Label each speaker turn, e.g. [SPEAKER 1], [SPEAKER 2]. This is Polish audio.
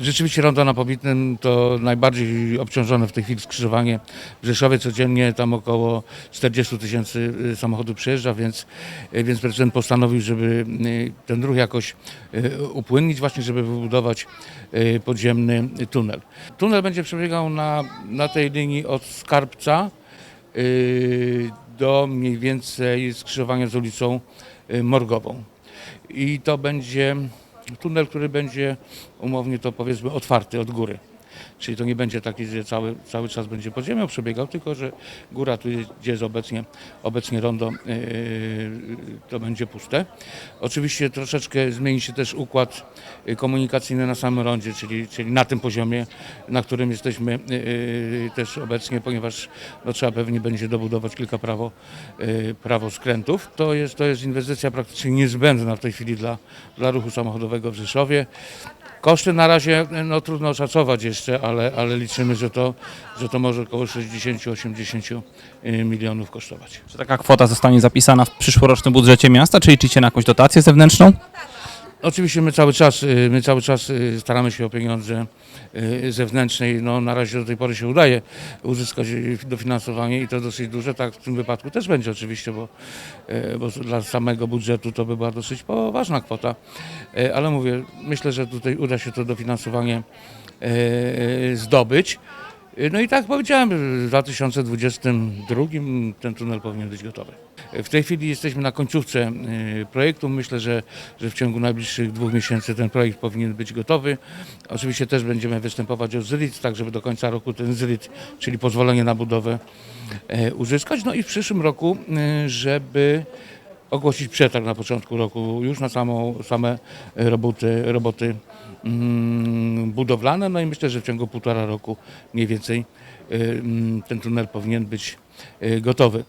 [SPEAKER 1] Rzeczywiście rondo na Pobitnym to najbardziej obciążone w tej chwili skrzyżowanie w Rzeszowie. Codziennie tam około 40 tysięcy y, samochodów przejeżdża, więc, y, więc prezydent postanowił, żeby y, ten ruch jakoś upłynnić, właśnie żeby wybudować podziemny tunel. Tunel będzie przebiegał na, na tej linii od Skarbca do mniej więcej skrzyżowania z ulicą Morgową. I to będzie tunel, który będzie umownie to powiedzmy otwarty od góry. Czyli to nie będzie taki, że cały, cały czas będzie pod ziemią przebiegał, tylko że góra, tu gdzie jest obecnie, obecnie rondo, yy, to będzie puste. Oczywiście troszeczkę zmieni się też układ yy, komunikacyjny na samym rondzie, czyli, czyli na tym poziomie, na którym jesteśmy też obecnie, ponieważ no, trzeba pewnie będzie dobudować kilka prawo, prawo skrętów. To jest, to jest inwestycja praktycznie niezbędna w tej chwili dla, dla ruchu samochodowego w Rzeszowie. Koszty na razie no, trudno oszacować jeszcze, ale, ale liczymy, że to, że to może około 60-80 milionów kosztować.
[SPEAKER 2] Czy taka kwota zostanie zapisana w przyszłorocznym budżecie miasta, czy liczycie na jakąś dotację zewnętrzną?
[SPEAKER 1] Oczywiście my cały czas, y, my cały czas y, staramy się o pieniądze y, zewnętrzne i no, na razie do tej pory się udaje uzyskać dofinansowanie i to dosyć duże. Tak w tym wypadku też będzie oczywiście, bo, bo dla samego budżetu to by była dosyć poważna kwota. Ale mówię, myślę, że tutaj uda się to dofinansowanie zdobyć. Y, No i tak powiedziałem, w 2022 ten tunel powinien być gotowy. W tej chwili jesteśmy na końcówce y, projektu. Myślę, że, że w ciągu najbliższych dwóch miesięcy ten projekt powinien być gotowy. Oczywiście też będziemy występować o ZRIT, tak żeby do końca roku ten ZRIT, czyli pozwolenie na budowę, e, uzyskać. No i w przyszłym roku, y, żeby ogłosić przetarg na początku roku już na samą, same roboty, roboty budowlane. No i myślę, że w ciągu półtora roku mniej więcej y, mm, ten tunel powinien być y, gotowy.